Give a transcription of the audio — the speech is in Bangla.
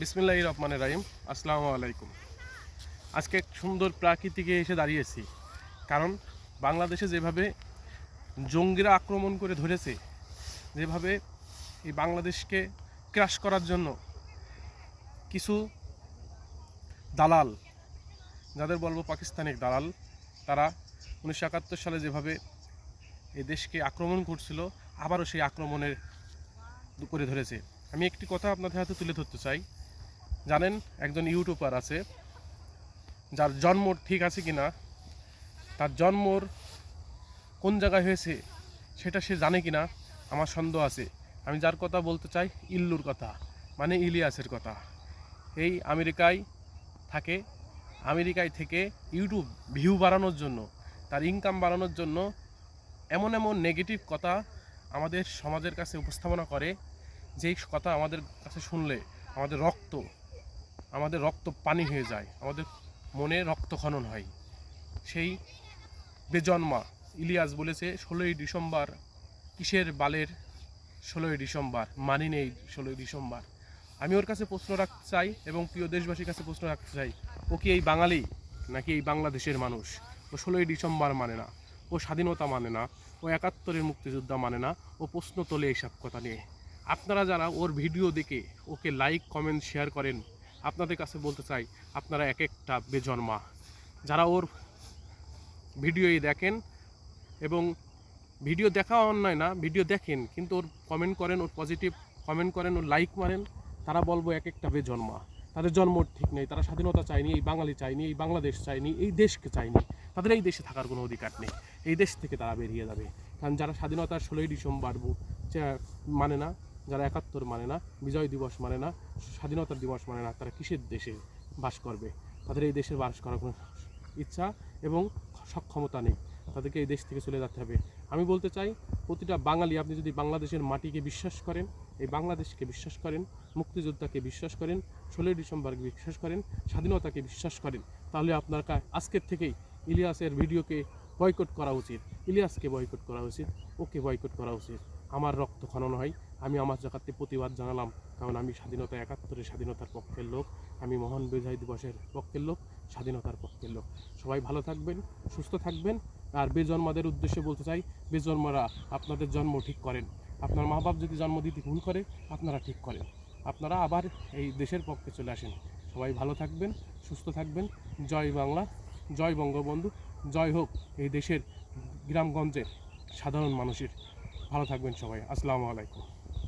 বিসমিল্লাহ রহমানের রাহিম। আসসালামু আলাইকুম। আজকে এক সুন্দর প্রাকৃতিকে এসে দাঁড়িয়েছি। কারণ বাংলাদেশে যেভাবে জঙ্গিরা আক্রমণ করে ধরেছে, যেভাবে এই বাংলাদেশকে ক্রাশ করার জন্য কিছু দালাল, যাদের বলব পাকিস্তানিক দালাল, তারা উনিশশো একাত্তর সালে যেভাবে এই দেশকে আক্রমণ করছিল, আবারও সেই আক্রমণের করে ধরেছে। আমি একটি কথা আপনাদের হাতে তুলে ধরতে চাই। জানেন, একজন ইউটিউবার আছে, যার জন্ম ঠিক আছে কি না, তার জন্মর কোন জায়গায় হয়েছে সেটা সে জানে কি না, আমার সন্দেহ আছে। আমি যার কথা বলতে চাই, ইল্লুর কথা মানে ইলিয়াসের কথা। এই আমেরিকায় থাকে, আমেরিকায় থেকে ইউটিউব ভিউ বাড়ানোর জন্য, তার ইনকাম বাড়ানোর জন্য এমন এমন নেগেটিভ কথা আমাদের সমাজের কাছে উপস্থাপনা করে, যেই কথা আমাদের কাছে শুনলে, আমাদের রক্ত আমাদের রক্ত পানি হয়ে যায়, আমাদের মনে রক্তক্ষরণ হয়। সেই বেজন্মা ইলিয়াস বলেছে, ষোলোই ডিসেম্বর কিসের বালের? ষোলোই ডিসেম্বর, মানি নেই ষোলোই ডিসেম্বর। আমি ওর কাছে প্রশ্ন রাখতে চাই এবং প্রিয় দেশবাসীর কাছে প্রশ্ন রাখতে চাই, ও কি এই বাঙালি নাকি এই বাংলাদেশের মানুষ? ও ষোলোই ডিসেম্বর মানে না, ও স্বাধীনতা মানে না, ও একাত্তরের মুক্তিযোদ্ধা মানে না, ও প্রশ্ন তোলে এইসব কথা নিয়ে। আপনারা যারা ওর ভিডিও দেখে ওকে লাইক কমেন্ট শেয়ার করেন আপনাদের কাছে বলতে চাই, আপনারা এক একটা বেজন্মা। যারা ওর ভিডিওই দেখেন এবং ভিডিও দেখা অন্যায় না, ভিডিও দেখেন, কিন্তু ওর কমেন্ট করেন, ওর পজিটিভ কমেন্ট করেন, ওর লাইক মারেন, তারা বলব এক একটা বেজন্মা। তাদের জন্ম ঠিক নেই, তারা স্বাধীনতা চায়নি, এই বাঙালি চায়নি, এই বাংলাদেশ চায়নি, এই দেশকে চায়নি। তাদের এই দেশে থাকার কোনো অধিকার নেই। এই দেশ থেকে তারা বেরিয়ে যাবে। কারণ যারা স্বাধীনতার ষোলোই ডিসেম্বর মানে না যারা একাত্তর মানে না, বিজয় দিবস মানে না, স্বাধীনতা দিবস মানে না, তারা কিসের দেশে বাস করবে? তাদের এই দেশে বাস করার কোনো ইচ্ছা এবং সক্ষমতা নেই। তাদেরকে এই দেশ থেকে চলে যেতে হবে। আমি বলতে চাই, প্রতিটা বাঙালি, আপনি যদি বাংলাদেশের মাটিকে বিশ্বাস করেন, এই বাংলাদেশকে বিশ্বাস করেন, মুক্তিযোদ্ধাকে বিশ্বাস করেন, ষোলোই ডিসেম্বরকে বিশ্বাস করেন, স্বাধীনতাকে বিশ্বাস করেন, তাহলে আপনার আজকের থেকেই ইলিয়াসের ভিডিওকে বয়কট করা উচিত। ইলিয়াসকে বয়কট করা উচিত, ওকে বয়কট করা উচিত। আমার রক্ত খনন হয় আমি আমার জায়গাতে প্রতিবাদ জানালাম, কারণ আমি স্বাধীনতা একাত্তরের স্বাধীনতার পক্ষের লোক। আমি মহান বিজয় দিবসের পক্ষের লোক, স্বাধীনতার পক্ষের লোক। সবাই ভালো থাকবেন, সুস্থ থাকবেন। আর বেজন্মাদের উদ্দেশ্যে বলতে চাই, বেজন্মারা আপনাদের জন্ম ঠিক করেন। আপনার মা বাপ যদি জন্ম দিতে ভুল করে, আপনারা ঠিক করেন। আপনারা আবার এই দেশের পক্ষে চলে আসেন। সবাই ভালো থাকবেন, সুস্থ থাকবেন। জয় বাংলা, জয় বঙ্গবন্ধু, জয় হোক এই দেশের গ্রামগঞ্জের সাধারণ মানুষের। ভালো থাকবেন সবাই। আসসালামু আলাইকুম।